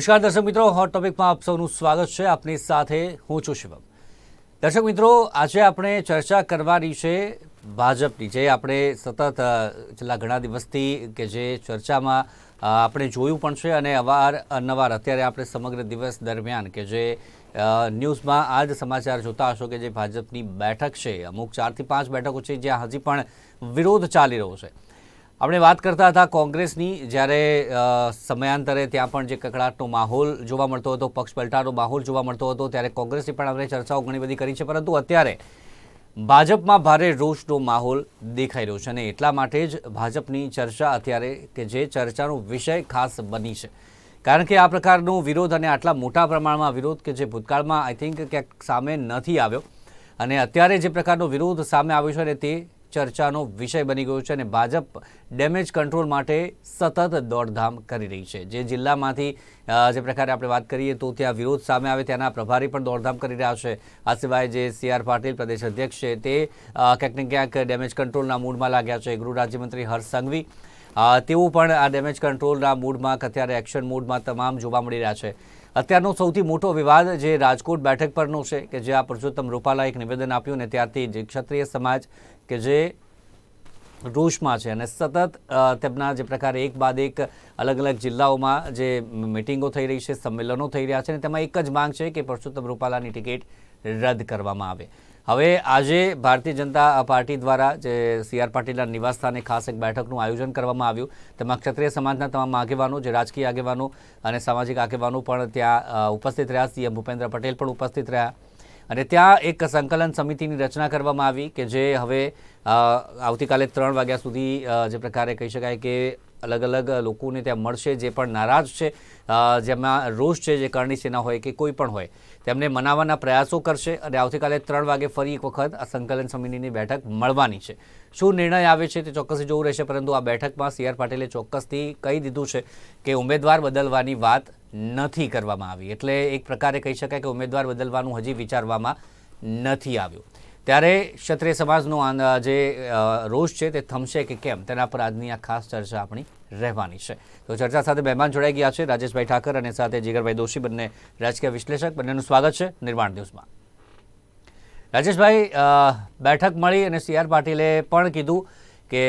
નમસ્કાર દર્શક મિત્રો હોટ ટોપિકમાં આપ સૌનું સ્વાગત છે. આપની સાથે હું છું શિવમ દર્શક મિત્રો, આજે આપણે ચર્ચા કરવાની છે ભાજપની. જે આપણે સતત છેલ્લા ઘણા દિવસથી કે જે ચર્ચામાં આપણે જોયું પણ છે અને અવાર, અનવાર અત્યારે આપણે સમગ્ર દિવસ દરમિયાન કે જે ન્યૂઝમાં આ જ સમાચાર જોતા હશો કે જે ભાજપની બેઠક છે. અમુક ચારથી પાંચ બેઠકો છે જ્યાં હજી પણ વિરોધ ચાલી રહ્યો છે. આપણે વાત કરતા હતા કોંગ્રેસની, જ્યારે સમયાંતરે ત્યાં પણ જે કકડાટનો માહોલ જોવા મળતો હતો, પક્ષ પલટાનો માહોલ જોવા મળતો હતો, ત્યારે કોંગ્રેસની પણ આપણે ચર્ચાઓ ઘણી બધી કરી છે, પરંતુ અત્યારે ભાજપમાં ભારે રોષનો માહોલ દેખાઈ રહ્યો છે અને એટલા માટે જ ભાજપની ચર્ચા અત્યારે કે જે ચર્ચાનો વિષય ખાસ બની છે. કારણ કે આ પ્રકારનો વિરોધ અને આટલા મોટા પ્રમાણમાં વિરોધ કે જે ભૂતકાળમાં આઈ થિંક ક્યાંક સામે નથી આવ્યો. અને અત્યારે જે પ્રકારનો વિરોધ સામે આવ્યો છે અને તે ચર્ચાનો વિષય બની ગયો છે અને ભાજપ ડેમેજ કંટ્રોલ માટે સતત દોડધામ કરી રહી છે. જે જિલ્લામાંથી જે પ્રકારે આપણે વાત કરીએ તો ત્યાં વિરોધ સામે આવે, ત્યાંના પ્રભારી પણ દોડધામ કરી રહ્યા છે. આ સિવાય જે સી આર પાટીલ પ્રદેશ અધ્યક્ષ છે, તે ક્યાંક ને ક્યાંક ડેમેજ કંટ્રોલના મૂડમાં લાગ્યા છે. ગૃહ રાજ્યમંત્રી હર્ષ સંઘવી તેઓ પણ આ ડેમેજ કંટ્રોલના મૂડમાં, અત્યારે એક્શન મૂડમાં તમામ જોવા મળી રહ્યા છે. અત્યારનો સૌથી મોટો વિવાદ જે રાજકોટ બેઠક પરનો છે કે જ્યાં આ પુરુષોત્તમ રૂપાલા એક નિવેદન આપ્યું ને ત્યારથી જે ક્ષત્રિય સમાજ કે જે રોષમાં છે અને સતત તેમના જે પ્રકારે એક બાદ એક અલગ અલગ જિલ્લાઓમાં જે મિટિંગો થઈ રહી છે, સંમેલનો થઈ રહ્યા છે અને તેમાં એક જ માંગ છે કે પરસોત્તમ રૂપાલાની ટિકિટ રદ કરવામાં આવે. હવે આજે ભારતીય જનતા પાર્ટી દ્વારા જે સી આર પાટીલના નિવાસસ્થાને ખાસ એક બેઠકનું આયોજન કરવામાં આવ્યું. તેમાં ક્ષત્રિય સમાજના તમામ આગેવાનો, જે રાજકીય આગેવાનો અને સામાજિક આગેવાનો પણ ત્યાં ઉપસ્થિત રહ્યા. સીએમ ભૂપેન્દ્ર પટેલ પણ ઉપસ્થિત રહ્યા. અને ત્યાં એક સંકલન સમિતિની રચના કરવામાં આવી કે જે હવે આવતીકાલે ત્રણ વાગ્યા સુધી જે પ્રકારે કહી શકાય કે અલગ અલગ લોકોને ત્યાં મળશે, જે પણ નારાજ છે જેમાં રોષ છે, જે કરણી સેના હોય કે કોઈ પણ હોય. તેમને મનાવવાના પ્રયાસો કરશે અને આવતીકાલે ત્રણ વાગે ફરી એક વખત આ સંકલન સમિતિની બેઠક મળવાની છે. શું નિર્ણય આવે છે તે ચોક્કસ જોવું રહેશે, પરંતુ આ બેઠકમાં સી આર પાટીલે ચોક્કસથી કહી દીધું છે કે ઉમેદવાર બદલવાની વાત નથી કરવામાં આવી. એટલે એક પ્રકારે કહી શકાય કે ઉમેદવાર બદલવાનું હજી વિચારવામાં નથી આવ્યું. ત્યારે ક્ષત્રિય સમાજનો જે રોષ છે તે થમશે કે કેમ? તેના પર આજની આ ખાસ ચર્ચા આપણી રહેવાની છે. તો ચર્ચા સાથે મહેમાન જોડાઈ ગયા છે રાજેશભાઈ ઠાકર અને સાથે જીગરભાઈ દોશી બંને રાજકીય વિશ્લેષક. બંનેનું સ્વાગત છે નિર્માણ દિવસમાં રાજેશભાઈ બેઠક મળી અને સી આર પાટીલે પણ કીધું કે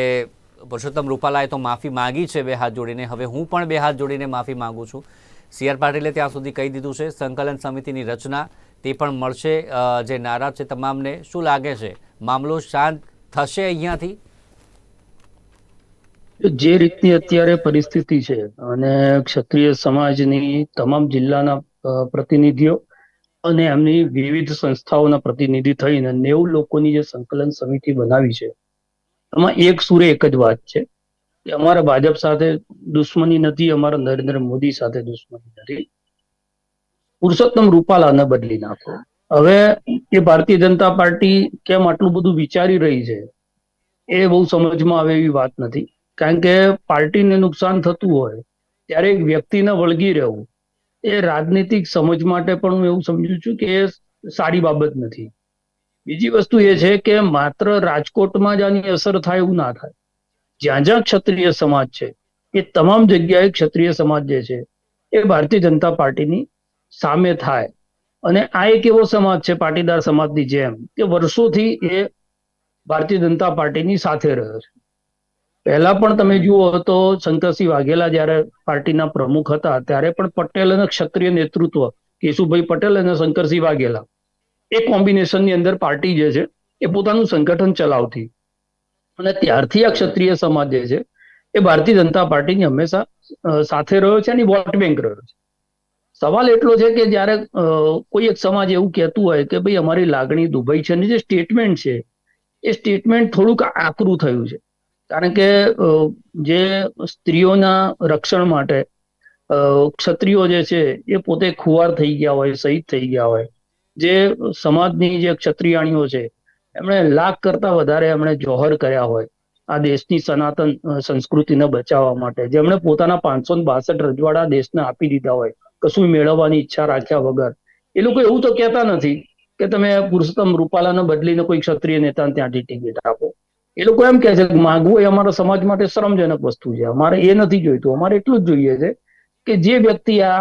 પુરુષોત્તમ રૂપાલાએ તો માફી માંગી છે બે હાથ જોડીને. હવે હું પણ બે હાથ જોડીને માફી માગું છું. સી આર પાટીલે ત્યાં સુધી કહી દીધું છે સંકલન સમિતિની રચના તે પણ મળશે જે નારાજ છે તમામને શું લાગે છે? મામલો શાંત થશે અહીંયાથી? જે રીતની અત્યારે પરિસ્થિતિ છે અને ક્ષત્રિય સમાજની તમામ જિલ્લાના પ્રતિનિધિઓ અને એમની વિવિધ સંસ્થાઓના પ્રતિનિધિ થઈને નેવું લોકોની જે સંકલન સમિતિ બનાવી છે, એમાં એક સુરે એક જ વાત છે કે અમારા ભાજપ સાથે દુશ્મની નથી, અમારા નરેન્દ્ર મોદી સાથે દુશ્મની નથી. પુરુષોત્તમ રૂપાલાને બદલી નાખો. હવે એ ભારતીય જનતા પાર્ટી કેમ આટલું બધું વિચારી રહી છે, એ બહુ સમજમાં આવે એવી વાત નથી. કારણ કે પાર્ટીને નુકસાન થતું હોય, ત્યારે એક વ્યક્તિને વળગી રહેવું, એ રાજનીતિક સમજ માટે પણ હું એવું સમજુ છું કે એ સારી બાબત નથી. બીજી વસ્તુ એ છે કે માત્ર રાજકોટમાં જ આની અસર થાય એવું ના થાય. જ્યાં જ્યાં ક્ષત્રિય સમાજ છે, એ તમામ જગ્યાએ ક્ષત્રિય સમાજ જે છે, એ ભારતીય જનતા પાર્ટીની સામે થાય. અને આ એક એવો સમાજ છે, પાટીદાર સમાજની જેમ, કે વર્ષોથી એ ભારતીય જનતા પાર્ટીની સાથે રહ્યો છે. પહેલા પણ તમે જુઓ તો શંકરસિંહ વાઘેલા જ્યારે પાર્ટીના પ્રમુખ હતા, ત્યારે પણ પટેલ અને ક્ષત્રિય નેતૃત્વ, કેશુભાઈ પટેલ અને શંકરસિંહ વાઘેલા, એ કોમ્બિનેશનની અંદર પાર્ટી જે છે, એ પોતાનું સંગઠન ચલાવતી. અને ત્યારથી આ ક્ષત્રિય સમાજ જે છે, એ ભારતીય જનતા પાર્ટીની હંમેશા સાથે રહ્યો છે અને વોટ બેંક રહ્યો છે. સવાલ એટલો છે કે જ્યારે કોઈ એક સમાજ એવું કહેતું હોય કે ભાઈ અમારી લાગણી દુભાઈ છે જે સ્ટેટમેન્ટ છે, એ સ્ટેટમેન્ટ થોડુંક આકરું થયું છે. કારણ કે જે સ્ત્રીઓના રક્ષણ માટે ક્ષત્રિયો જે છે, એ પોતે ખુવાર થઈ ગયા હોય, શહીદ થઈ ગયા હોય. જે સમાજની જે ક્ષત્રિયાણીઓ છે, એમણે લાખ કરતા વધારે એમણે જોહર કર્યા હોય આ દેશની સનાતન સંસ્કૃતિને બચાવવા માટે. જેમણે પોતાના પાંચસો બાસઠ રજવાડા દેશને આપી દીધા હોય. કશું મેળવવાની ઈચ્છા રાખ્યા વગર. એ લોકો એવું તો કહેતા નથી કે તમે પુરુષોત્તમ રૂપાલાને બદલીને કોઈ ક્ષત્રિય નેતાને ત્યાંથી ટિકિટ આપો. એ લોકો એમ કહે છે કે માગવું એ અમારા સમાજ માટે શ્રમજનક વસ્તુ છે. અમારે એ નથી જોઈતું. અમારે એટલું જ જોઈએ છે કે જે વ્યક્તિ આ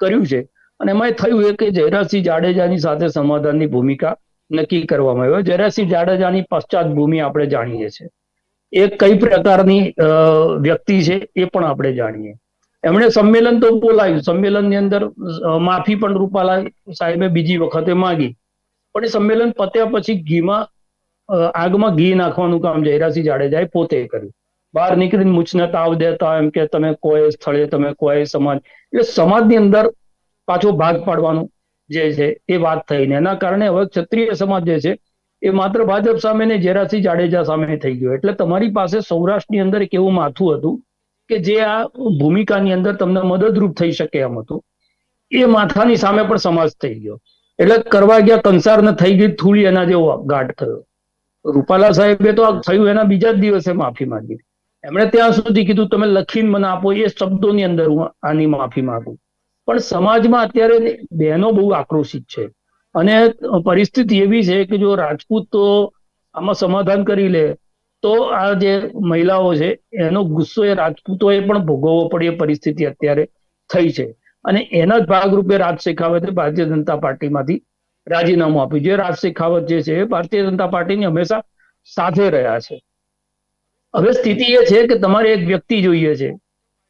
કર્યું છે અને એમાં થયું એ કે જયરાજસિંહ જાડેજાની સાથે સમાધાનની ભૂમિકા નક્કી કરવામાં આવ્યો જયરાજસિંહ જાડેજાની પશ્ચાત ભૂમિ આપણે જાણીએ છીએ. એ કઈ પ્રકારની વ્યક્તિ છે એ પણ આપણે જાણીએ. એમણે સંમેલન તો બોલાવ્યું. સંમેલનની અંદર માફી પણ રૂપાલા સાહેબે બીજી વખતે માગી. પણ એ સંમેલન પત્યા પછી ઘીમાં આગમાં ઘી નાખવાનું કામ જયરાસિંહ જાડેજાએ પોતે કર્યું. બહાર નીકળીને મૂછને તાવ દેતા એમ કે તમે કોઈ સ્થળે, તમે કોઈ સમાજ. એટલે સમાજની અંદર પાછો ભાગ પાડવાનું જે છે એ વાત થઈ ને એના કારણે હવે ક્ષત્રિય સમાજ જે છે એ માત્ર ભાજપ સામે ને જયરાસિંહ જાડેજા સામે થઈ ગયો. એટલે તમારી પાસે સૌરાષ્ટ્રની અંદર એક એવું માથું હતું કે જે આ ભૂમિકાની અંદર તમને મદદરૂપ થઈ શકે એમ હતું, એ માથાની સામે પણ સમાજ થઈ ગયો. એટલે કરવા ગયા કંસાર ને થઈ ગઈ થૂળી એના જેવો ગાઢ થયો. રૂપાલા સાહેબે તો આ થયું, એના બીજા જ દિવસે માફી માંગી. એમણે ત્યાં સુધી કીધું, તમે લખીને મને આપો, એ શબ્દોની અંદર હું આની માફી માંગુ. પણ સમાજમાં અત્યારે બહેનો બહુ આક્રોશિત છે. અને પરિસ્થિતિ એવી છે કે જો રાજપૂત તો આમાં સમાધાન કરી લે તો આ જે મહિલાઓ છે, એનો ગુસ્સો એ રાજપૂતોએ પણ ભોગવવો પડે એ પરિસ્થિતિ અત્યારે થઈ છે. અને એના જ ભાગરૂપે રાજ શેખાવતે ભારતીય જનતા પાર્ટીમાંથી રાજીનામું આપ્યું. જે રાજ શેખાવત જે છે, એ ભારતીય જનતા પાર્ટીની હંમેશા સાથે રહ્યા છે. હવે સ્થિતિ એ છે કે તમારે એક વ્યક્તિ જોઈએ છે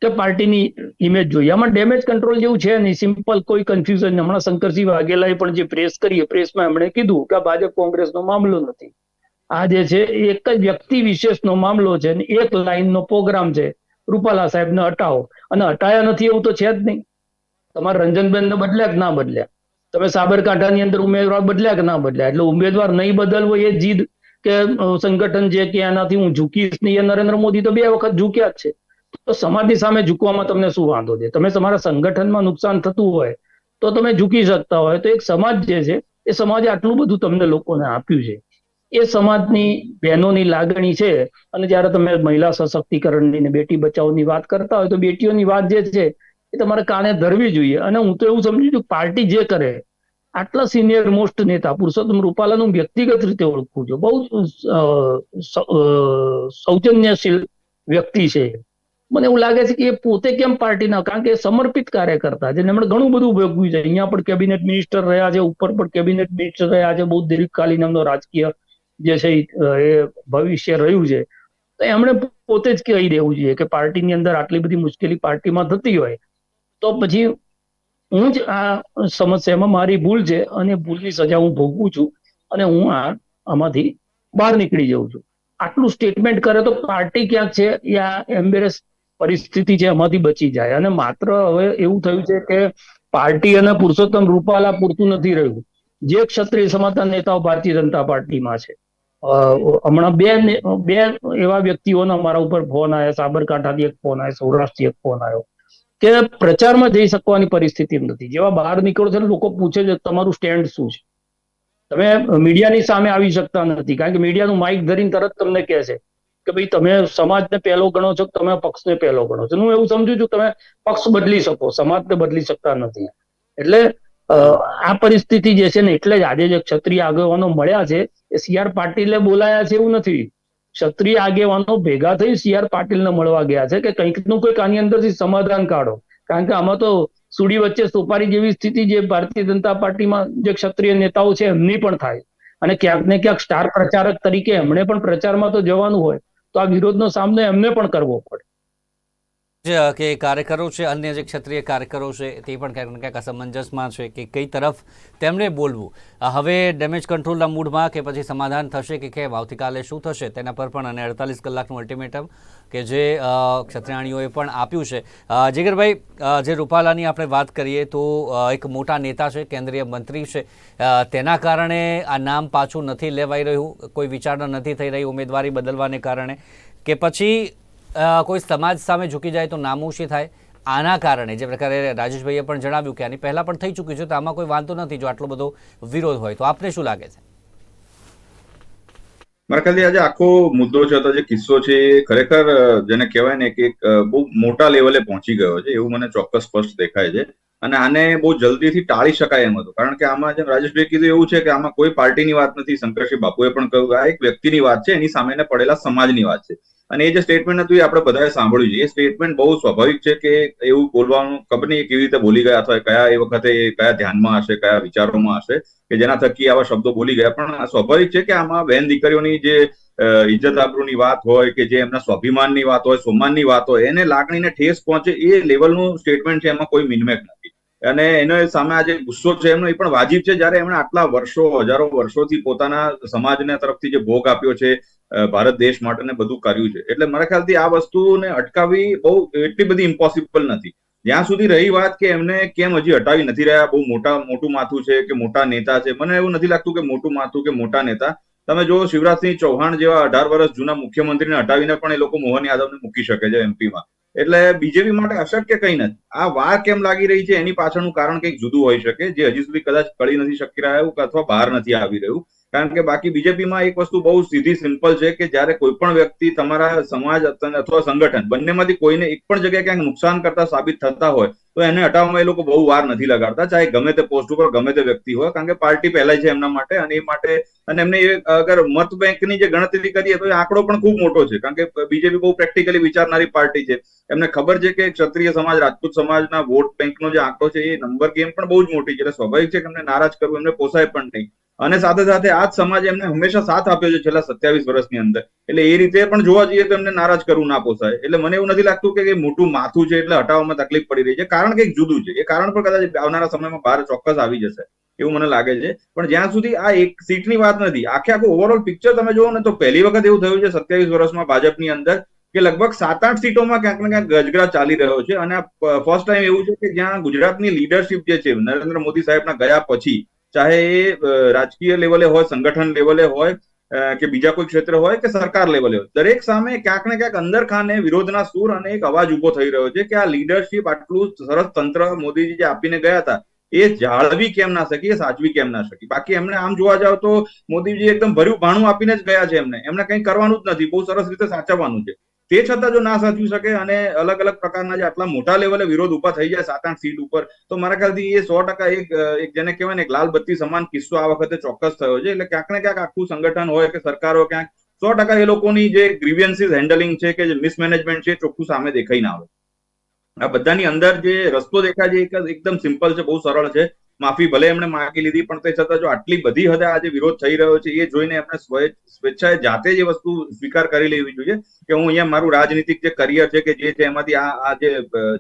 કે પાર્ટીની ઇમેજ જોઈએ. આમાં ડેમેજ કંટ્રોલ જેવું છે નહીં. સિમ્પલ કોઈ કન્ફ્યુઝન હમણાં શંકરસિંહ વાઘેલાએ પણ જે પ્રેસ કરી પ્રેસમાં એમણે કીધું કે ભાજપ કોંગ્રેસનો મામલો નથી. આ જે છે એક જ વ્યક્તિ વિશેષનો મામલો છે એક લાઈનનો પ્રોગ્રામ છે. રૂપાલા સાહેબને હટાવો. અને હટાયા નથી એવું તો છે જ નહીં. તમારે રંજનબેનને બદલ્યા કે ના બદલ્યા? તમે સાબરકાંઠાની અંદર ઉમેદવાર બદલ્યા કે ના બદલ્યા? એટલે ઉમેદવાર નહીં બદલવો એ જીદ કે સંગઠન જે કે એનાથી હું ઝૂકીશ નહીં. એ નરેન્દ્ર મોદી તો બે વખત ઝૂક્યા જ છે. તો સમાજની સામે ઝૂકવામાં તમને શું વાંધો છે? તમે તમારા સંગઠનમાં નુકસાન થતું હોય, તો તમે ઝૂકી શકતા હોય. તો એક સમાજ જે છે, એ સમાજે આટલું બધું તમને લોકોને આપ્યું છે. એ સમાજની બહેનોની લાગણી છે. અને જ્યારે તમે મહિલા સશક્તિકરણની ને બેટી બચાવની વાત કરતા હોય તો બેટીઓની વાત જે છે, એ તમારે કાને ધરવી જોઈએ. અને હું તો એવું સમજુ છું પાર્ટી જે કરે, આટલા સિનિયર મોસ્ટ નેતા, પુરુષોત્તમ રૂપાલાનું વ્યક્તિગત રીતે ઓળખું છું. બહુ સૌજન્યશીલ વ્યક્તિ છે. મને એવું લાગે છે કે એ પોતે કેમ પાર્ટીના કારણ કે સમર્પિત કાર્યકર્તા છે. એમણે ઘણું બધું ભોગવ્યું છે. અહીંયા પણ કેબિનેટ મિનિસ્ટર રહ્યા છે, ઉપર પણ કેબિનેટ મિનિસ્ટર રહ્યા છે. બહુ દીર્ઘકાલીન એમનો રાજકીય જે છે એ ભવિષ્ય રહ્યું છે, તો એમણે પોતે જ કહી દેવું જોઈએ કે પાર્ટીની અંદર આટલી બધી મુશ્કેલી પાર્ટીમાં થતી હોય, તો પછી હું જ આ સમસ્યામાં મારી ભૂલ છે અને ભૂલની સજા હું ભોગવું છું અને હું આ, આમાંથી બહાર નીકળી જાઉં છું. આટલું સ્ટેટમેન્ટ કરે તો પાર્ટી ક્યાંક છે યા એમ્બેરેસ પરિસ્થિતિ છે એમાંથી બચી જાય. અને માત્ર હવે એવું થયું છે કે પાર્ટી અને પુરુષોત્તમ રૂપાલા પૂરતું નથી રહ્યું. જે ક્ષત્રિય સમાજના નેતાઓ ભારતીય જનતા પાર્ટીમાં છે. હમણાં બે બે એવા વ્યક્તિઓના મારા ઉપર ફોન આવ્યા, સાબરકાંઠાથી એક ફોન આવ્યો, સૌરાષ્ટ્રથી એક ફોન આવ્યો, કે પ્રચારમાં જઈ શકવાની પરિસ્થિતિ નથી. જેવા બહાર નીકળો છો લોકો પૂછે છે, તમારું સ્ટેન્ડ શું છે? તમે મીડિયાની સામે આવી શકતા નથી, કારણ કે મીડિયાનું માઇક ધરીને તરત તમને કહે છે કે ભાઈ, તમે સમાજને પહેલો ગણો છો તમે પક્ષને પહેલો ગણો છો? હું એવું સમજુ છું તમે પક્ષ બદલી શકો, સમાજને બદલી શકતા નથી. એટલે આ પરિસ્થિતિ જે છે ને એટલે જ આજે જે ક્ષત્રિય આગેવાનો મળ્યા છે, એ સી આર પાટીલે બોલાયા છે એવું નથી. ક્ષત્રિય આગેવાનો ભેગા થઈ સી આર પાટીલને મળવા ગયા છે કે કંઈકનું કંઈક આની અંદરથી સમાધાન કાઢો. કારણ કે આમાં તો સુડી વચ્ચે સોપારી જેવી સ્થિતિ જે ભારતીય જનતા પાર્ટીમાં જે ક્ષત્રિય નેતાઓ છે, એમની પણ થાય. અને ક્યાંક ને ક્યાંક સ્ટાર પ્રચારક તરીકે એમણે પણ પ્રચારમાં તો જવાનું હોય. તો આ વિરોધનો સામનો એમને પણ કરવો પડે. કે કાર્યકરો છે, અન્ય જે ક્ષત્રિય કાર્યકરો છે, તે પણ ક્યાંક ને ક્યાંક અસમંજસમાં છે કે કઈ તરફ તેમણે બોલવું. હવે ડેમેજ કંટ્રોલના મૂડમાં કે પછી સમાધાન થશે કે કેમ? આવતીકાલે શું થશે? તેના પર પણ અને અડતાલીસ કલાકનું અલ્ટિમેટમ કે જે ક્ષત્રિયાણીઓએ પણ આપ્યું છે. જીગરભાઈ જે રૂપાલાની આપણે વાત કરીએ તો એક મોટા નેતા છે, કેન્દ્રીય મંત્રી છે. તેના કારણે આ નામ પાછું નથી લેવાઈ રહ્યું. કોઈ વિચારણા નથી થઈ રહી ઉમેદવારી બદલવાને કારણે. કે પછી કોઈ સમાજ સામે ઝૂકી જાય તો નામોશી થાય. આના કારણે જે પ્રકારે રાજેશભાઈએ પણ જણાવ્યું કે આની પહેલાં પણ થઈ ચૂક્યું છે, તો આમાં કોઈ વાંધો નથી જો આટલો બધો વિરોધ હોય તો. આપને શું લાગે છે? મારા ખ્યાલથી આજે આખો મુદ્દો છે અથવા જે કિસ્સો છે એ ખરેખર જેને કહેવાય ને કે બહુ મોટા લેવલે પહોંચી ગયો છે, એવું મને ચોક્કસ સ્પષ્ટ દેખાય છે. અને આને બહુ જલ્દીથી ટાળી શકાય એમ હતું. કારણ કે આમાં જેમ રાજેશભાઈ કીધું એવું છે કે આમાં કોઈ પાર્ટીની વાત નથી. શંકરસિંહ બાપુએ પણ કહ્યું આ એક વ્યક્તિની વાત છે, એની સામેને પડેલા સમાજની વાત છે. અને એ જે સ્ટેટમેન્ટ હતું એ આપણે બધાએ સાંભળ્યું છે. એ સ્ટેટમેન્ટ બહુ સ્વાભાવિક છે કે એવું બોલવાનું કંપની કેવી રીતે બોલી ગયા અથવા કયા એ વખતે કયા ધ્યાનમાં હશે, કયા વિચારોમાં હશે કે જેના થકી આવા શબ્દો બોલી ગયા. પણ સ્વાભાવિક છે કે આમાં બહેન દીકરીઓની જે ઇજ્જત આબરૂની વાત હોય કે જે એમના સ્વાભિમાનની વાત હોય, સોમાનની વાત હોય, એને લાગણીને ઠેસ પહોંચે એ લેવલનું સ્ટેટમેન્ટ છે એમાં કોઈ મિનમેક નથી. અને એનો સામે આજે ગુસ્સો છે એમનો એ પણ વાજીબ છે. જ્યારે એમણે આટલા વર્ષો, હજારો વર્ષોથી પોતાના સમાજના તરફથી જે ભોગ આપ્યો છે ભારત દેશ માટે ને બધું કર્યું છે. એટલે મારા ખ્યાલથી આ વસ્તુને અટકાવવી બહુ એટલી બધી ઇમ્પોસિબલ નથી. જ્યાં સુધી રહી વાત કે એમને કેમ હજી હટાવી નથી રહ્યા, બહુ મોટા, મોટું માથું છે કે મોટા નેતા છે. મને એવું નથી લાગતું કે મોટું માથું કે મોટા નેતા. તમે જો શિવરાજસિંહ ચૌહાણ જેવા અઢાર વર્ષ જૂના મુખ્યમંત્રીને હટાવીને પણ એ લોકો મોહન યાદવને મૂકી શકે છે એમપીમાં એટલે બીજેપી માટે અશક્ય કંઈ નથી. આ વાર કેમ લાગી રહી છે એની પાછળનું કારણ કંઈક જુદું હોઈ શકે, જે હજી સુધી કદાચ કળી નથી શકી રહ્યા કે અથવા બહાર નથી આવી રહ્યું. કારણ કે બાકી બીજેપીમાં એક વસ્તુ બહુ સીધી સિમ્પલ છે કે જ્યારે કોઈ પણ વ્યક્તિ તમારા સમાજ અથવા સંગઠન, બંનેમાંથી કોઈને એક પણ જગ્યાએ ક્યાંક નુકસાન કરતા સાબિત થતા હોય, તો એને હટાવવામાં એ લોકો બહુ વાર નથી લગાડતા, ચાહે ગમે તે પોસ્ટ ઉપર ગમે તે વ્યક્તિ હોય, કારણ કે પાર્ટી પહેલાય છે એમના માટે અને એ માટે, અને એમને અગર મત બેંકની જે ગણતરી કરીએ તો એ આંકડો પણ ખૂબ મોટો છે, કારણ કે બીજેપી બહુ પ્રેક્ટિકલી વિચારનારી પાર્ટી છે. એમને ખબર છે કે ક્ષત્રિય સમાજ, રાજપૂત સમાજના વોટ બેંકનો જે આંકડો છે એ નંબર ગેમ પણ બહુ જ મોટી છે, એટલે સ્વાભાવિક છે કે એમને નારાજ કરવું, એમને પોસાય પણ નહીં. અને સાથે સાથે આ જ સમાજ એમને હંમેશા સાથ આપ્યો છે છેલ્લા સત્યાવીસ વર્ષની અંદર. એટલે એ રીતે પણ જોવા જઈએ તો એમને નારાજ કરવું ના પોસાય. એટલે મને એવું નથી લાગતું કે મોટું માથું છે એટલે હટાવવામાં તકલીફ પડી રહી છે. કારણ કંઈક જુદું છે. એ કારણ પણ કદાચ આવનારા સમયમાં બહાર ચોક્કસ આવી જશે. એવું મને લાગે છે. પણ જ્યાં સુધી આ એક સીટની વાત નથી, આખે આખું ઓવરઓલ પિક્ચર તમે જુઓ ને તો પહેલી વખત એવું થયું છે સત્યાવીસ વર્ષમાં ભાજપની અંદર કે લગભગ સાત આઠ સીટોમાં ક્યાંક ને ક્યાંક ગજગરા ચાલી રહ્યો છે. અને ફર્સ્ટ ટાઈમ એવું છે કે જ્યાં ગુજરાતની લીડરશિપ જે છે, નરેન્દ્ર મોદી સાહેબના ગયા પછી ચાહે એ રાજકીય લેવલે હોય સંગઠન લેવલે હોય કે બીજા કોઈ ક્ષેત્ર હોય કે સરકાર લેવલે હોય દરેક સામે ક્યાંક ને ક્યાંક અંદર ખાને વિરોધના સૂર અને એક અવાજ ઊભો થઈ રહ્યો છે કે આ લીડરશિપ આટલું સરસ તંત્ર મોદીજી જે આપીને ગયા હતા, એ જાળવી કેમ ના શકી, એ સાચવી કેમ ના શકી? બાકી એમને આમ જોવા જાવ તો મોદીજી એકદમ ભર્યું ભાણું આપીને જ ગયા છે એમને. એમને કંઈ કરવાનું જ નથી. બહુ સરસ રીતે સાચવવાનું છે. તે છતાં જો ના સાચવી શકે અને અલગ અલગ પ્રકારના જે આટલા મોટા લેવલે વિરોધ ઊભા થઈ જાય સાત આઠ સીટ ઉપર, તો મારા ખ્યાલથી એ સો ટકા એક જેને કહેવાય ને એક લાલ બત્તી સમાન કિસ્સો આ વખતે ચોક્કસ થયો છે. એટલે ક્યાંક ને ક્યાંક આખું સંગઠન હોય કે સરકાર હોય ક્યાંક, સો ટકા એ લોકોની જે ગ્રીવિયન્સીસ હેન્ડલિંગ છે કે જે મિસમેનેજમેન્ટ છે ચોખ્ખું સામે દેખાઈ ના આવે આ બધાની અંદર જે રસ્તો દેખાય છે એક એકદમ સિમ્પલ છે, બહુ સરળ છે. માફી ભલે એમણે માંગી લીધી, પણ તે છતાં જો આટલી બધી હદે આજે વિરોધ થઈ રહ્યો છે, એ જોઈને એમણે સ્વેચ્છાએ જાતે જ એ વસ્તુ સ્વીકાર કરી લેવી જોઈએ કે હું અહીંયા મારું રાજનીતિક જે કરિયર છે કે જે છે એમાંથી આ આ જે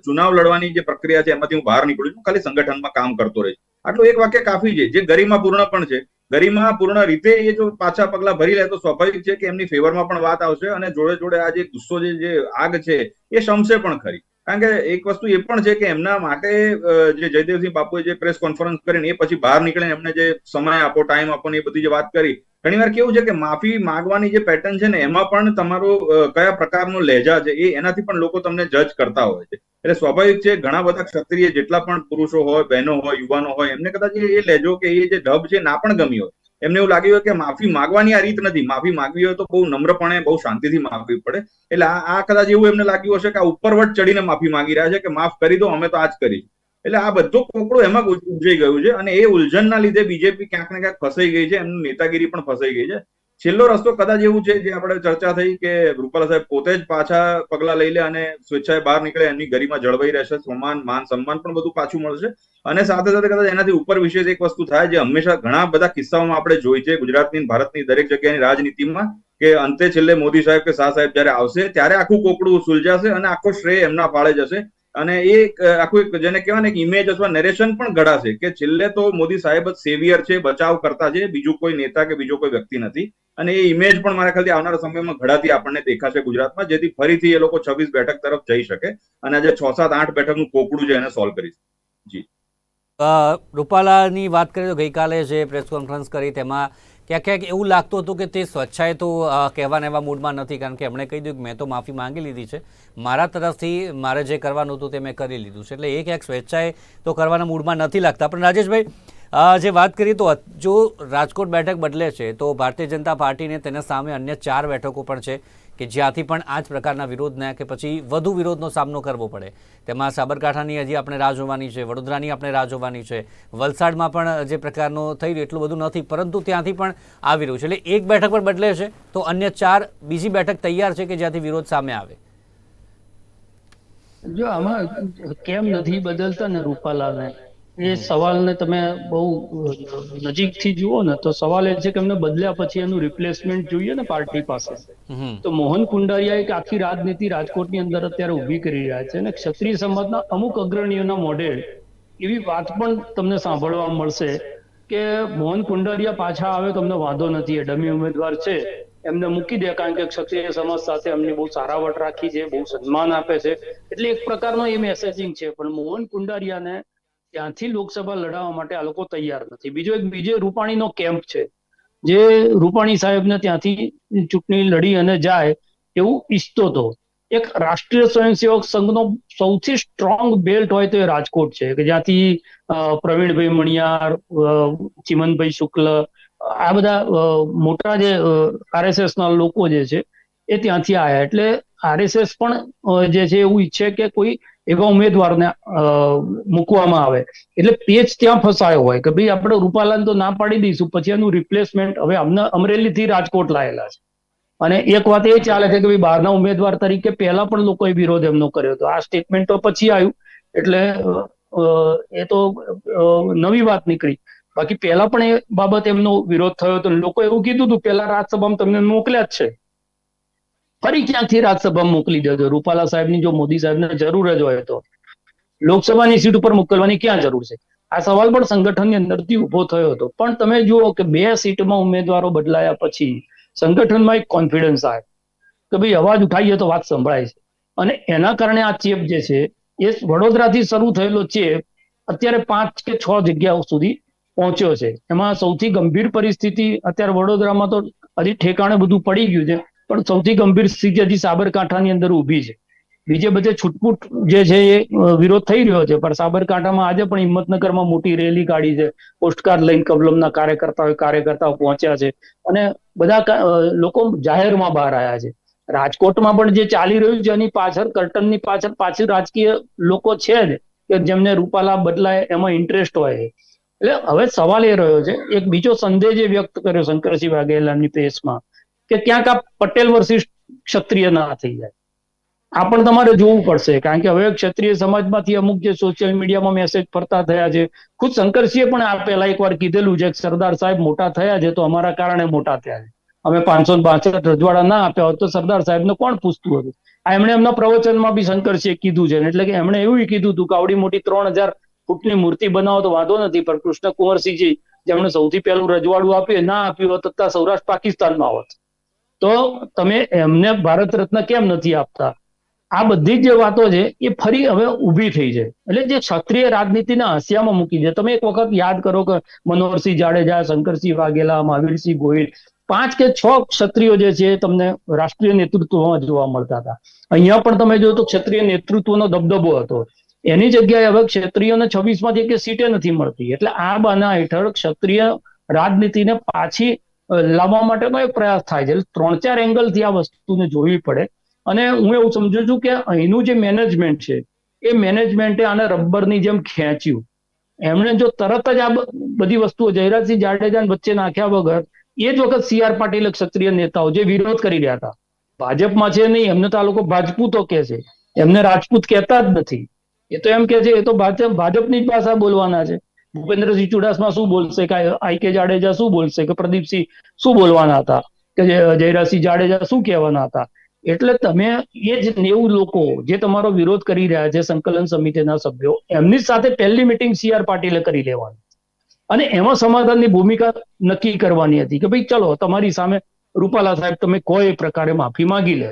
ચુનાવ લડવાની જે પ્રક્રિયા છે એમાંથી હું બહાર નીકળું છું ખાલી સંગઠનમાં કામ કરતો રહીશ. આટલું એક વાક્ય કાફી છે, જે ગરિમાપૂર્ણ પણ છે. ગરિમાપૂર્ણ રીતે એ જો પાછા પગલા ભરી લે તો સ્વાભાવિક છે કે એમની ફેવરમાં પણ વાત આવશે અને જોડે જોડે આ જે ગુસ્સો જે આગ છે, એ શમશે પણ ખરી. કારણ કે એક વસ્તુ એ પણ છે કે એમના માટે જે જયદેવસિંહ બાપુએ જે પ્રેસ કોન્ફરન્સ કરીને એ પછી બહાર નીકળે એમને જે સમય આપો ટાઈમ આપો એ બધી જે વાત કરી ઘણીવાર કેવું છે કે માફી માંગવાની જે પેટર્ન છે ને એમાં પણ તમારો કયા પ્રકારનો લહેજા છે એ એનાથી પણ લોકો તમને જજ કરતા હોય છે. એટલે સ્વાભાવિક છે ઘણા બધા ક્ષત્રિય જેટલા પણ પુરુષો હોય, બહેનો હોય, યુવાનો હોય, એમને કદાચ એ એ લહેજો કે એ જે ઢબ છે ના પણ ગમી હોય. એમને એવું લાગ્યું કે માફી માંગવાની આ રીત નથી. માફી માંગવી હોય તો બહુ નમ્રપણે, બહુ શાંતિથી માંગવી પડે. એટલે આ કદાચ એવું એમને લાગ્યું હશે કે આ ઉપરવટ ચડીને માફી માંગી રહ્યા છે કે માફ કરી દો, અમે તો આ જ કરી એટલે આ બધો કોકડો એમાં ઉલઝાઈ ગયું છે અને એ ઉલઝનના લીધે બીજેપી ક્યાંક ને ક્યાંક ફસાઈ ગઈ છે, એમની નેતાગીરી પણ ફસાઈ ગઈ છે. છેલ્લો રસ્તો કદાચ એવું છે જે આપણે ચર્ચા થઈ કે રૂપાલા સાહેબ પોતે જ પાછા પગલા લઈ લે અને સ્વેચ્છાએ બહાર નીકળે, એમની ગરિમા જળવાઈ રહેશે, સમાન, માન, સન્માન પણ બધું પાછું મળશે. અને સાથે સાથે કદાચ એનાથી ઉપર વિશેષ એક વસ્તુ થાય જે હંમેશા ઘણા બધા કિસ્સાઓમાં આપણે જોઈ છે ગુજરાતની ભારતની દરેક જગ્યાની રાજનીતિમાં, કે અંતે છેલ્લે મોદી સાહેબ કે શાહ સાહેબ જયારે આવશે, ત્યારે આખું કોકડું સુલજાશે અને આખો શ્રેય એમના ફાળે જશે. અને એ આખું એક જેને કહેવાય ને ઇમેજ અથવા નરેશન પણ ઘડાશે કે છેલ્લે તો મોદી સાહેબ જ સેવિયર છે, બચાવ કરતા છે, બીજું કોઈ નેતા કે બીજો કોઈ વ્યક્તિ નથી. અને એ ઇમેજ પણ મારા ખ્યાલથી આવનારા સમયમાં ઘડાતી આપણને દેખાશે ગુજરાતમાં, જેથી ફરીથી એ લોકો છવ્વીસ બેઠક તરફ જઈ શકે અને આજે છ, સાત, આઠ બેઠકનું કોકડું છે એને સોલ્વ કરી જી. રૂપાલાની વાત કરીએ તો ગઈકાલે જે પ્રેસ કોન્ફરન્સ કરી, તેમાં ક્યાંક ક્યાંક એવું લાગતું હતું કે તે સ્વચ્છાએ તો કહેવાના એવા મૂડમાં નથી, કારણ કે એમણે કહી દીધું કે મેં તો માફી માંગી લીધી છે. મારા તરફથી મારે જે કરવાનું હતું તે મેં કરી લીધું છે. એટલે એ ક્યાંક સ્વેચ્છાએ તો કરવાના મૂડમાં નથી લાગતા. પણ રાજેશભાઈ જે વાત કરીએ તો જો રાજકોટ બેઠક બદલે છે, તો ભારતીય જનતા પાર્ટીને તેના સામે અન્ય ચાર બેઠકો પણ છે. કે જ્યાંથી પણ આ જ પ્રકારના વિરોધના કે પછી વધુ વિરોધનો સામનો કરવો પડે. તેમાં સાબરકાંઠાની હજી આપણે રાહ જોવાની છે, વડોદરાની આપણે રાહ જોવાની છે, વલસાડમાં પણ જે પ્રકારનો થઈ રહ્યો, એટલું બધું નથી, પરંતુ ત્યાંથી પણ આવી રહ્યું છે. એટલે એક બેઠક પર બદલે છે, તો અન્ય ચાર બીજી બેઠક તૈયાર છે કે જ્યાંથી વિરોધ સામે આવે? જો આમાં કેમ નથી બદલતા ને રૂપાલાને? એ સવાલને તમે બહુ નજીકથી જુઓ ને તો સવાલ એ છે કે એમને બદલ્યા પછી એનું રિપ્લેસમેન્ટ જોઈએ ને પાર્ટી પાસે. તો મોહન કુંડારિયા એક આખી રાજનીતિ રાજકોટની અંદર અત્યારે ઊભી કરી રહ્યા છે અને ક્ષત્રિય સમાજના અમુક અગ્રણીઓના મોડેલ એવી વાત પણ તમને સાંભળવા મળશે કે મોહન કુંડારિયા પાછા આવે તો અમને વાંધો નથી એ ડમી ઉમેદવાર છે. એમને મૂકી દે કારણ કે ક્ષત્રિય સમાજ સાથે એમની બહુ સારાવટ રાખી છે બહુ સન્માન આપે છે. એટલે એક પ્રકારનો એ મેસેજિંગ છે. પણ મોહન કુંડારિયાને ત્યાંથી લોકસભા લડાવવા માટે આ લોકો તૈયાર નથી. બીજો એક, બીજે રૂપાણીનો કેમ્પ છે, જે રૂપાણી સાહેબને ત્યાંથી ચૂંટણી લડી અને જાય એવું ઈચ્છતો હતો. એક રાષ્ટ્રીય સ્વયંસેવક સંઘનો સૌથી સ્ટ્રોંગ બેલ્ટ હોય તો એ રાજકોટ છે, કે જ્યાંથી પ્રવીણભાઈ મણિયાર ચિમનભાઈ શુક્લ, આ બધા મોટા જે આરએસએસ ના લોકો જે છે, એ ત્યાંથી આવ્યા એટલે આરએસએસ પણ જે છે એવું ઈચ્છે કે કોઈ એવા ઉમેદવારને મૂકવામાં આવે. એટલે પેચ ત્યાં ફસાયો હોય કે ભાઈ આપણે રૂપાલાને તો ના પાડી દઈશું, પછી એનું રિપ્લેસમેન્ટ હવે અમને અમરેલીથી રાજકોટ લાયેલા છે. અને એક વાત એ ચાલે છે કે ભાઈ બહારના ઉમેદવાર તરીકે પહેલા પણ લોકોએ વિરોધ એમનો કર્યો હતો. આ સ્ટેટમેન્ટ તો પછી આવ્યું. એટલે એ તો નવી વાત નીકળી. બાકી પહેલા પણ એ બાબત એમનો વિરોધ થયો હતો. લોકો એવું કીધું હતું, પહેલા રાજ્યસભામાં તમને મોકલ્યા જ છે. ફરી ક્યાંથી રાજ્યસભામાં મોકલી દેજો? રૂપાલા સાહેબની જો મોદી સાહેબને જરૂર જ હોય તો. લોકસભાની સીટ ઉપર મોકલવાની ક્યાં જરૂર છે? આ સવાલ પણ સંગઠનની અંદરથી ઊભો થયો હતો. પણ તમે જુઓ કે બે સીટમાં ઉમેદવારો બદલાયા પછી સંગઠનમાં એક કોન્ફિડન્સ આવે. કે ભાઈ અવાજ ઉઠાઈએ તો વાત સંભળાય છે. અને એના કારણે આ ચેપ જે છે, એ વડોદરાથી શરૂ થયેલો ચેપ અત્યારે પાંચ કે છ જગ્યાઓ સુધી પહોંચ્યો છે. એમાં સૌથી ગંભીર પરિસ્થિતિ અત્યારે વડોદરામાં તો હજી ઠેકાણે બધું પડી ગયું છે. પણ સૌથી ગંભીર સ્થિતિ હજી સાબરકાંઠાની અંદર ઊભી છે. બીજે બધે છૂટપૂટ જે છે એ વિરોધ થઈ રહ્યો છે, પણ સાબરકાંઠામાં આજે પણ હિંમતનગરમાં મોટી રેલી કાઢી છે. પોસ્ટકાર્ડ લઈને કબલમના કાર્યકર્તાઓ કાર્યકર્તાઓ પહોંચ્યા છે અને બધા લોકો જાહેરમાં બહાર આવ્યા છે. રાજકોટમાં પણ જે ચાલી રહ્યું છે, એની પાછળ, કર્ટનની પાછળ પાછળ રાજકીય લોકો છે જ કે જેમને રૂપાલા બદલાય એમાં ઇન્ટરેસ્ટ હોય. એટલે હવે સવાલ એ રહ્યો છે, એક બીજો સંદેહ જે વ્યક્ત કર્યો શંકરસિંહ વાઘેલાની પ્રેસમાં કે ક્યાંક આ પટેલ વર્સિસ ક્ષત્રિય ના થઈ જાય. આ પણ તમારે જોવું પડશે, કારણ કે હવે ક્ષત્રિય સમાજમાંથી અમુક જે સોશિયલ મીડિયામાં મેસેજ ફરતા થયા છે. ખુદ શંકરસિંહે પણ આ પહેલા એકવાર કીધેલું છે કે સરદાર સાહેબ મોટા થયા છે તો અમારા કારણે મોટા થયા છે. અમે પાંચસો બાસઠ રજવાડા ના આપ્યા હોત તો સરદાર સાહેબને કોણ પૂછતું હતું? આ એમણે એમના પ્રવચનમાં બી શંકરસિંહે કીધું છે. એટલે કે એમણે એવું કીધું હતું કે આવડી મોટી ત્રણ હજાર ફૂટની મૂર્તિ બનાવો તો વાંધો નથી, પણ કૃષ્ણ કુંવરસિંહજી જેમણે સૌથી પહેલું રજવાડું આપ્યું ના આપ્યું હોત અત્યારે સૌરાષ્ટ્ર પાકિસ્તાનમાં હોત. તો તમે એમને ભારત રત્ન કેમ નથી આપતા? આ બધી જે વાતો છે, એ ફરી હવે ઊભી થઈ છે. એટલે જે ક્ષત્રિય રાજનીતિને હસિયામાં મૂકી છે, તમે એક વખત યાદ કરો કે મનોહરસિંહ જાડેજા, શંકરસિંહ વાઘેલા, મહાવીરસિંહ ગોહિલ, પાંચ કે છ ક્ષત્રિયો જે છે તમને રાષ્ટ્રીય નેતૃત્વમાં જોવા મળતા હતા. અહીંયા પણ તમે જો તો ક્ષત્રિય નેતૃત્વનો દબદબો હતો. એની જગ્યાએ હવે ક્ષત્રિયોને છવ્વીસમાંથી એક સીટે નથી મળતી. એટલે આ બાના હેઠળ ક્ષત્રિય રાજનીતિને પાછી લાવવા માટેનો એક પ્રયાસ થાય છે. ત્રણ ચાર એંગલથી આ વસ્તુને જોવી પડે. અને હું એવું સમજુ છું કે અહીંનું જે મેનેજમેન્ટ છે, એ મેનેજમેન્ટે આને રબ્બરની જેમ ખેંચ્યું. એમણે જો તરત જ આ બધી વસ્તુઓ જયરાજસિંહ જાડેજા વચ્ચે નાખ્યા વગર, એ જ વખત સી આર પાટીલ ક્ષત્રિય નેતાઓ જે વિરોધ કરી રહ્યા હતા. ભાજપમાં છે નહીં, એમને તો આ લોકો ભાજપૂતો કે છે. એમને રાજપૂત કહેતા જ નથી. એ તો એમ કે છે, એ તો ભાજપ, ભાજપની જ ભાષા બોલવાના છે. ભૂપેન્દ્રસિંહ ચુડાસમા શું બોલશે? કે આઈ કે જાડેજા શું બોલશે? કે પ્રદીપસિંહ શું બોલવાના હતા? કે જયરાસિંહ જાડેજા શું કહેવાના હતા? એટલે તમે એ જ નેવું લોકો જે તમારો વિરોધ કરી રહ્યા છે સંકલન સમિતિના સભ્યો, એમની સાથે પહેલી મિટિંગ સી આર પાટીલે કરી લેવાની. અને એમાં સમાધાનની ભૂમિકા નક્કી કરવાની હતી કે ભાઈ ચલો, તમારી સામે રૂપાલા સાહેબ તમે કોઈ પ્રકારે માફી માંગી લે.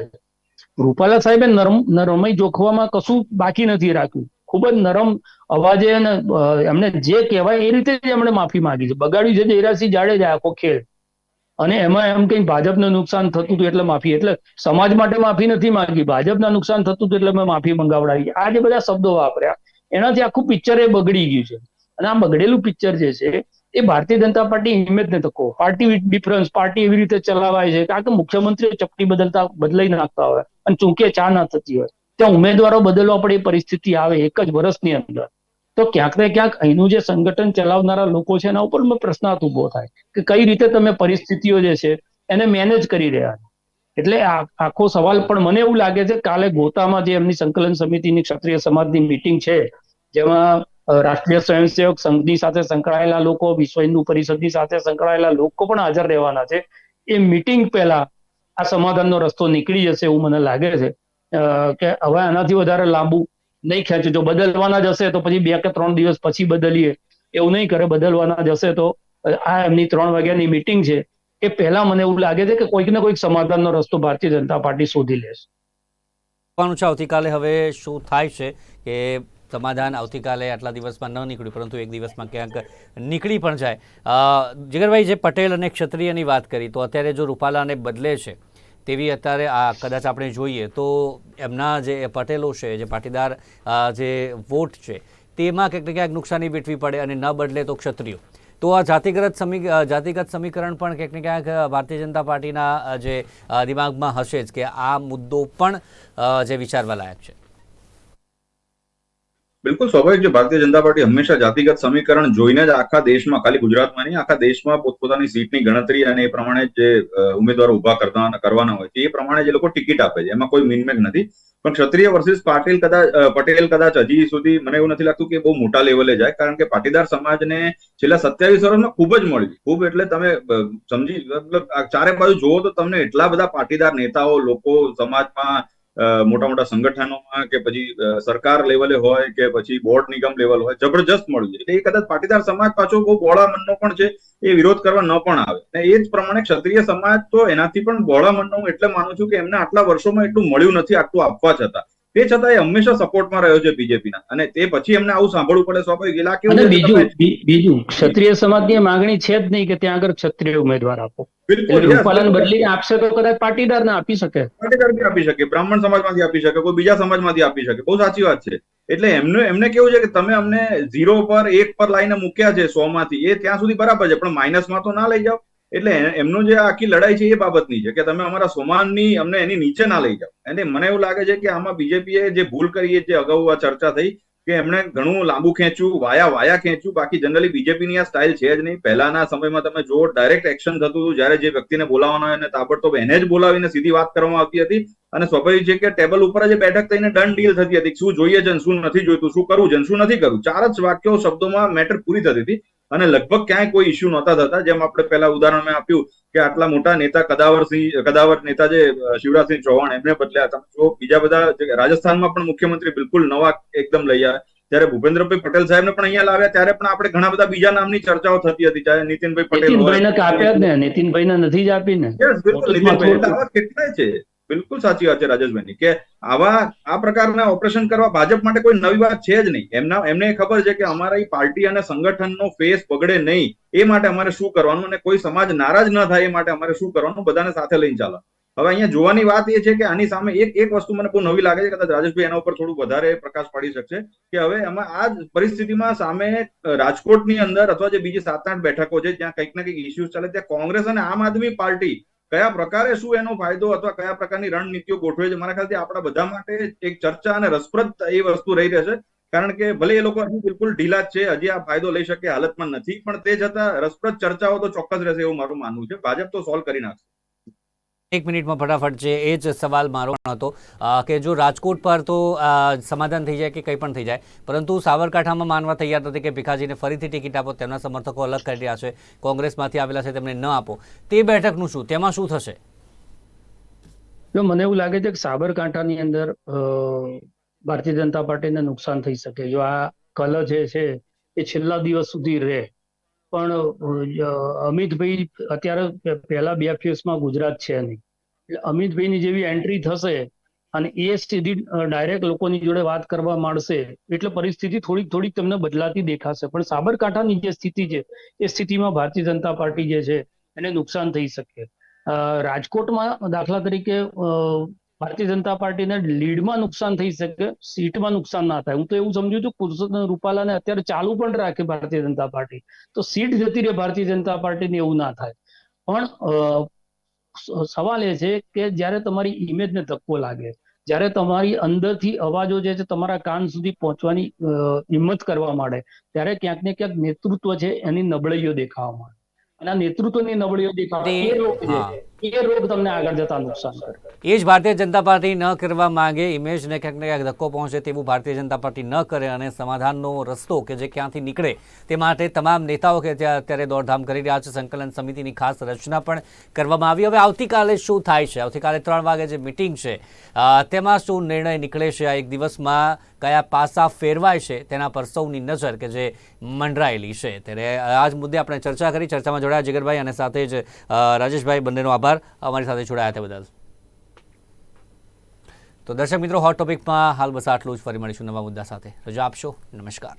રૂપાલા સાહેબે નરમ, નરમાઈ જોખવામાં કશું બાકી નથી રાખ્યું. ખૂબ જ નરમ અવાજે અને એમને જે કહેવાય એ રીતે જ એમણે માફી માંગી છે. બગાડ્યું છે જયરાજસિંહ જાડેજા આખો ખેલ. અને એમાં એમ કઈ ભાજપને નુકસાન થતું હતું એટલે માફી. એટલે સમાજ માટે માફી નથી માંગી. ભાજપના નુકસાન થતું હતું એટલે મેં માફી મંગાવડાવી. આ જે બધા શબ્દો વાપર્યા, એનાથી આખું પિક્ચર એ બગડી ગયું છે. અને આ બગડેલું પિક્ચર જે છે, એ ભારતીય જનતા પાર્ટી હિંમત ને તકો પાર્ટી ડિફરન્સ, પાર્ટી એવી રીતે ચલાવાય છે કારણ કે મુખ્યમંત્રીઓ ચપટી બદલતા, બદલાઈ નાખતા હોય અને ચૂંકે ચા ના થતી હોય. ત્યાં ઉમેદવારો બદલવા પડે પરિસ્થિતિ આવે એક જ વર્ષની અંદર. તો ક્યાંક ને ક્યાંક અહીંનું જે સંગઠન ચલાવનારા લોકો છે, એના ઉપર પ્રશ્નાર્થ ઊભો થાય કે કઈ રીતે તમે પરિસ્થિતિઓ જે છે, એને મેનેજ કરી રહ્યા એટલે આખો સવાલ પણ મને એવું લાગે છે, કાલે ગોતામાં જે એમની સંકલન સમિતિની ક્ષત્રિય સમાજની મિટિંગ છે, જેમાં રાષ્ટ્રીય સ્વયંસેવક સંઘની સાથે સંકળાયેલા લોકો, વિશ્વ હિન્દુ પરિષદની સાથે સંકળાયેલા લોકો પણ હાજર રહેવાના છે. એ મિટિંગ પહેલા આ સમાધાનનો રસ્તો નીકળી જશે એવું મને લાગે છે. કે હવે આનાથી વધારે લાંબુ નહીં ખેંચે. જો બદલવાના જ હશે તો પછી બે કે ત્રણ દિવસ પછી બદલીએ. એવું નહીં કરે, બદલવાના જ હશે તો આ એમની ત્રણ વાગ્યાની મિટિંગ છે એ પહેલા મને એવું લાગે છે કે કોઈક ને કોઈક સમાધાનનો રસ્તો ભારતીય જનતા પાર્ટી શોધી લેશે. જોવાનું છે આવતીકાલે હવે શું થાય છે કે સમાધાન આવતીકાલે આટલા દિવસમાં ન નીકળ્યું, પરંતુ એક દિવસમાં ક્યાંક નીકળી પણ જાય. જીગરભાઈ, જે પટેલ અને ક્ષત્રિયની વાત કરી, તો અત્યારે જો રૂપાલાને બદલે છે તેવી અત્યારે આ કદાચ આપણે જોઈએ તો એમના જે પટેલો છે, જે પાટીદાર જે વોટ છે, તેમાં ક્યાંક ને ક્યાંક નુકસાની વેઠવી પડે અને ન બદલે તો ક્ષત્રિયો. તો આ જાતિગત સમી જાતિગત સમીકરણ પણ ક્યાંક ને ક્યાંક ભારતીય જનતા પાર્ટીના જે દિમાગમાં હશે જ કે આ મુદ્દો પણ જે વિચારવા લાયક છે. બિલકુલ સ્વાભાવિક છે. ભારતીય જનતા પાર્ટી હંમેશા જાતિગત સમીકરણ જોઈને જ આખા દેશમાં, ખાલી ગુજરાતમાં નહીં, આખા દેશમાં પોતપોતાની સીટની ગણતરી અને એ પ્રમાણે જે ઉમેદવારો ઊભા કરતા કરવાના હોય છે, એ પ્રમાણે જે લોકો ટિકિટ આપે છે. એમાં કોઈ મિનમેક નથી. પણ ક્ષત્રિય વર્સિસ પાટીલ કદાચ પટેલ કદાચ હજી સુધી મને એવું નથી લાગતું કે બહુ મોટા લેવલે જાય, કારણ કે પાટીદાર સમાજને છેલ્લા સત્યાવીસ વર્ષમાં ખૂબ જ મળ્યું ખૂબ એટલે તમે સમજી, મતલબ ચારે બાજુ જુઓ તો તમને એટલા બધા પાટીદાર નેતાઓ, લોકો, સમાજમાં મોટા મોટા સંગઠનોમાં કે પછી સરકાર લેવલે હોય કે પછી બોર્ડ નિગમ લેવલ હોય, જબરજસ્ત મળ્યું છે એટલે એ કદાચ પાટીદાર સમાજ પાછો બહુ બહોળા મનનો પણ છે, એ વિરોધ કરવા ન પણ આવે. અને એ જ પ્રમાણે ક્ષત્રિય સમાજ તો એનાથી પણ બહોળા મનનો હું એટલે માનું છું કે એમને આટલા વર્ષોમાં એટલું મળ્યું નથી, આટલું આપવા છતાં. તે છતાં એ હંમેશા સપોર્ટમાં રહ્યો છે બીજેપીના. અને તે પછી એમને આવું સાંભળવું પડે સ્વાભાવિક. એટલે કેવું બીજું બીજું ક્ષત્રિય સમાજની માંગણી છે જ નહીં કે ત્યાં આગળ ક્ષત્રિય ઉમેદવાર આપો. રૂપાલાને બદલીને આપશે તો કદાચ પાટીદારને આપી શકે. પાટીદાર બી આપી શકે બ્રાહ્મણ સમાજમાંથી આપી શકે કોઈ બીજા સમાજમાંથી આપી શકે. બહુ સાચી વાત છે. એટલે એમને એમને કેવું છે કે તમે અમને ઝીરો પર એક પર લાઈને મૂક્યા છે સો માંથી એ ત્યાં સુધી બરાબર છે. પણ માઇનસમાં તો ના લઈ જાઓ. એટલે એમનું જે આખી લડાઈ છે એ બાબતની છે કે તમે અમારા સોમાનની અમને એની નીચે ના લઈ જાઓ. એટલે મને એવું લાગે છે કે આમાં બીજેપીએ જે ભૂલ કરી જે અગાઉ આ ચર્ચા થઈ, કે એમણે ઘણું લાંબુ ખેંચ્યું, વાયા વાયા ખેંચ્યું, બાકી જનરલી બીજેપીની આ સ્ટાઇલ છે જ નહીં. પહેલાના સમયમાં તમે જો ડાયરેક્ટ એક્શન થતું હતું, જ્યારે જે વ્યક્તિને બોલાવવાનો એને તાબડતોબ એને જ બોલાવીને સીધી વાત કરવામાં આવતી હતી. અને સ્વાભાવિક છે કે ટેબલ ઉપર જ બેઠક થઈને ડન ડીલ થતી હતી શું જોઈએ છે શું નથી જોઈતું, શું કરવું છે શું નથી કરવું. ચાર જ વાક્યો, શબ્દોમાં મેટર પૂરી થતી હતી. અને લગભગ ક્યાંય કોઈ ઇસ્યુ નહોતા થતા. જેમ આપણે પહેલા ઉદાહરણ મેં આપ્યું કે આટલા મોટા નેતા કદાવરસિંહ કદાવર નેતા જે શિવરાજસિંહ ચૌહાણ એમને બદલ્યા તમે જો બીજા બધા રાજસ્થાનમાં પણ મુખ્યમંત્રી બિલકુલ નવા એકદમ લઈ આવ્યા. ત્યારે ભૂપેન્દ્રભાઈ પટેલ સાહેબને પણ અહીંયા લાવ્યા ત્યારે પણ આપણે ઘણા બધા બીજા નામની ચર્ચાઓ થતી હતી. ચાહે નીતિનભાઈ પટેલ નીતિનભાઈને આપ્યા જ ને. નીતિનભાઈને નથી જ આપી ને છે. બિલકુલ સાચી વાત છે રાજેશભાઈની, કે આવા, આ પ્રકારના ઓપરેશન કરવા ભાજપ માટે કોઈ નવી વાત છે જ નહીં. એમના, એમને ખબર છે કે અમારી પાર્ટી અને સંગઠનનો ફેસ બગડે નહીં, એ માટે અમારે શું કરવાનું અને કોઈ સમાજ નારાજ ન થાય એ માટે અમારે શું કરવાનું, બધાને સાથે લઈને ચાલો હવે અહીંયા જોવાની વાત એ છે કે આની સામે એક એક વસ્તુ મને બહુ નવી લાગે છે, કદાચ રાજેશભાઈ એના ઉપર થોડું વધારે પ્રકાશ પાડી શકશે, કે હવે આમાં આ પરિસ્થિતિમાં સામે રાજકોટની અંદર અથવા જે બીજી સાત, આઠ બેઠકો છે, જ્યાં કંઈક ના કંઈક ઇસ્યુઝ ચાલે, ત્યાં કોંગ્રેસ અને આમ આદમી પાર્ટી કયા પ્રકારે શું એનો ફાયદો અથવા કયા પ્રકારની રણનીતિઓ ગોઠવે છે? મારા ખ્યાલથી આપણા બધા માટે એક ચર્ચા અને રસપ્રદ એ વસ્તુ રહી રહેશે. કારણ કે ભલે એ લોકો હજી બિલકુલ ઢીલા જ છે, હજી આ ફાયદો લઈ શકે હાલતમાં નથી. પણ તે છતાં રસપ્રદ ચર્ચાઓ તો ચોક્કસ રહેશે એવું મારું માનવું છે. ભાજપ તો સોલ્વ કરી નાખશે. એક મિનિટમાં ફટાફટ છે, એ જ સવાલ મારો હતો. કે જો રાજકોટ પર તો સમાધાન થઈ જાય કે કંઈ પણ થઈ જાય, પરંતુ સાબરકાંઠામાં માનવા તૈયાર નથી કે ભીખાજીને ફરીથી ટિકિટ આપો, તેમના સમર્થકો અલગ કરી રહ્યા છે, કોંગ્રેસમાંથી આવેલા છે, તેમને ન આપો. તે બેઠકનું શું, તેમાં શું થશે? જો મને એવું લાગે છે કે સાબરકાંઠાની અંદર ભારતીય જનતા પાર્ટીને નુકસાન થઈ શકે. જો આ કલ જે છે, એ છેલ્લા દિવસ સુધી રહે. પણ અમિતભાઈ અત્યારે પહેલા બે ફેસમાં ગુજરાત છે નહીં. એટલે અમિતભાઈની જેવી એન્ટ્રી થશે અને એ સીધી ડાયરેક્ટ લોકોની જોડે વાત કરવા માંડશે, એટલે પરિસ્થિતિ થોડીક થોડીક તમને બદલાતી દેખાશે. પણ સાબરકાંઠાની જે સ્થિતિ છે, એ સ્થિતિમાં ભારતીય જનતા પાર્ટી જે છે, એને નુકસાન થઈ શકે. રાજકોટમાં દાખલા તરીકે ભારતીય જનતા પાર્ટીને લીડમાં નુકસાન થઈ શકે, સીટમાં નુકસાન ના થાય. હું તો એવું સમજુ છું પુરુષોત્તમ રૂપાલાને અત્યારે ચાલુ પણ રાખે ભારતીય જનતા પાર્ટી. તો સીટ જતી રહે ભારતીય જનતા પાર્ટીને, એવું ના થાય. પણ સવાલ એ છે કે જ્યારે તમારી ઇમેજને ધક્કો લાગે જ્યારે તમારી અંદરથી અવાજો જે છે તમારા કાન સુધી પહોંચવાની હિંમત કરવા માંડે ત્યારે ક્યાંક ને ક્યાંક નેતૃત્વ છે એની નબળાઈઓ દેખાવા માંડે. અને આ નેતૃત્વની નબળીઓ દેખાવા એ છે એ રોગ તમને આગળ જતા નુકસાન કરે એ જ ભારતીય જનતા પાર્ટી ન કરવા માંગે ઇમેજને ક્યાંક ને ક્યાંક ધક્કો પહોંચે તેવું ભારતીય જનતા પાર્ટી ન કરે અને સમાધાનનો રસ્તો કે જે ક્યાંથી નીકળે તે માટે તમામ નેતાઓ કે જે અત્યારે દોડધામ કરી રહ્યા છે, સંકલન સમિતિની ખાસ રચના પણ કરવામાં આવી. હવે આવતીકાલે શું થાય છે? આવતીકાલે ત્રણ વાગે જે મિટિંગ છે તેમાં શું નિર્ણય નીકળે છે? આ એક દિવસમાં કયા પાસા ફેરવાય છે? તેના પર સૌની નજર કે જે મંડરાયેલી છે. ત્યારે આ જ મુદ્દે આપણે ચર્ચા કરી. ચર્ચામાં જોડાયા જીગરભાઈ અને સાથે જ રાજેશભાઈ બંનેનો આભાર અમારી સાથે જોડાયા તે બદલ તો દર્શક મિત્રો હોટ ટોપિકમાં હાલ બસ આટલું જ. ફરી મળીશું નવા મુદ્દા સાથે. રજા આપશો. નમસ્કાર.